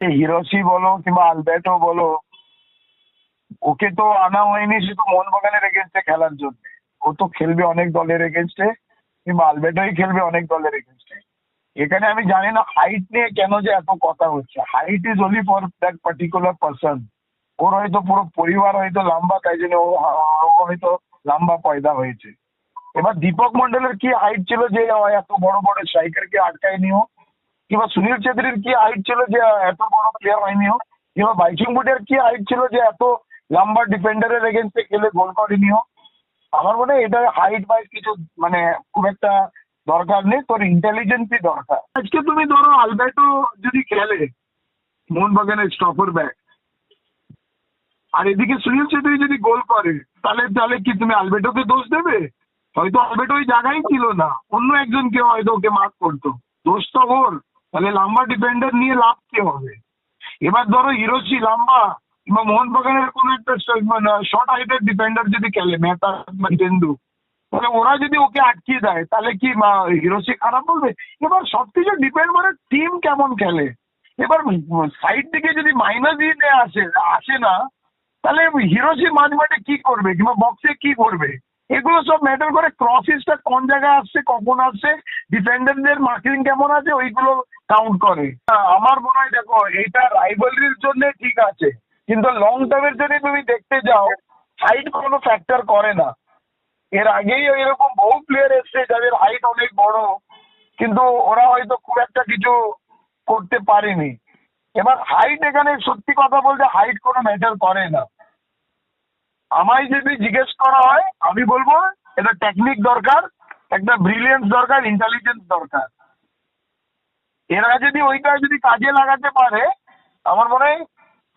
Hiroshi বলো কিংবা আলবেটো বলো, ওকে তো আনা হয়নি শুধু মোহনবাগানের এগেনস্টে খেলার জন্য। ও তো খেলবে অনেক দলের এগেনস্টে কিংবা আলবেটোই খেলবে অনেক দলের এগেনস্টে এখানে আমি জানি না হাইট নিয়ে কেন যে এত কথা হচ্ছে। Height is only for that particular person ওর হয়তো পুরো পরিবার হয়তো লম্বা, তাই জন্য ও ও হয়তো লম্বা পয়দা হয়েছে। এবার দীপক মন্ডলের কি হাইট ছিল যে এত বড় বড় স্ট্রাইকারকে আটকায় নিও কিংবা সুনীল ছেত্রীর কি হাইট ছিল যে এত বড় প্লেয়ার হয়নি হোক, কিংবা বাইচিং বুটের কি হাইট ছিল যে এত লম্বা ডিফেন্ডারের এগেনস্টে খেলে গোল করেনি হোক? আমার মনে হয় এটা হাইট বাইট কিছু মানে খুব একটা দরকার নেই, তোর ইন্টেলিজেন্সই দরকার। আজকে তুমি ধরো আলবেটো যদি খেলে, মোহনবাগানের স্টপার ব্যাক আর এদিকে সুনীল ছেত্রী যদি গোল করে, তাহলে তাহলে কি তুমি আলবেটোকে দোষ দেবে? হয়তো আলবেটো ওই জায়গায় ছিল না, অন্য একজন কেউ হয়তো ওকে মার্ক করতো। দোষ তো ওর। তাহলে লম্বা ডিফেন্ডার নিয়ে লাভ কি হবে? এবার ধরো হিরোসি লম্বা কিংবা মোহনবাগানের কোনো একটা শর্ট হাইটের ডিফেন্ডার যদি খেলে মেহতা বা চেন্দু তাহলে ওরা যদি ওকে আটকিয়ে দেয়, তাহলে কি হিরোসি খারাপ বলবে? এবার সবকিছু ডিপেন্ড করে টিম কেমন খেলে। এবার সাইড থেকে যদি মাইনাস দিয়ে আসে আসে না, তাহলে হিরোসি মাঝ মাঠে কি করবে? কিংবা বক্সে কি করবে? এগুলো সব ম্যাটার করে ক্রসিসটা কোন জায়গায় আসছে, কখন আসছে ডিফেন্ডারদের মার্কিং কেমন আছে, ওইগুলো কাউন্ট করে। আমার মনে হয় দেখো এটা রাইভালরির জন্য ঠিক আছে। কিন্তু লং টার্মের জন্য তুমি দেখতে যাও হাইট কোনো ফ্যাক্টর করে না। এর আগেই এরকম বহু প্লেয়ার এসছে যাদের হাইট অনেক বড়, কিন্তু ওরা হয়তো খুব একটা কিছু করতে পারেনি। এবার হাইট এখানে সত্যি কথা বলতে হাইট কোনো ম্যাটার করে না। আমায় যদি জিজ্ঞেস করা হয়, আমি বলব, এটা টেকনিক দরকার, একটা ব্রিলিয়েন্স দরকার ইন্টেলিজেন্স দরকার। এরা যদি ওইটা যদি কাজে লাগাতে পারে আমার মনে হয়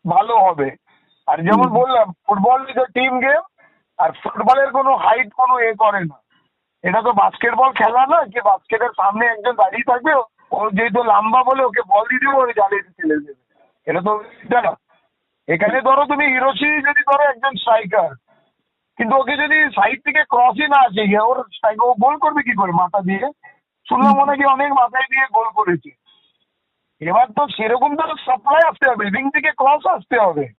ভালো হবে। আর যেমন বললাম football is a team game আর ফুটবলের কোনো হাইট কোনো এ করে না। এটা তো বাস্কেটবল খেলা না কি বাস্কেটের সামনে একজন দাঁড়িয়ে থাকবে ও যেহেতু লম্বা বলে ওকে বল দিয়ে দেবো ওই জালে ফেলে দেবে এটা তো এখানে ধরো তুমি হিরোসি যদি ধরো একজন স্ট্রাইকার কিন্তু ওকে যদি সাইড থেকে ক্রসই না আসে গিয়ে ওর স্ট্রাইকার ও গোল করবে কি করে মাথা দিয়ে? শুনলাম অনেকে অনেক মাথায় দিয়ে গোল করেছে। এবার তো সেরকম তো সাপ্লাই আসতে হবে রিং থেকে ক্রস আসতে হবে।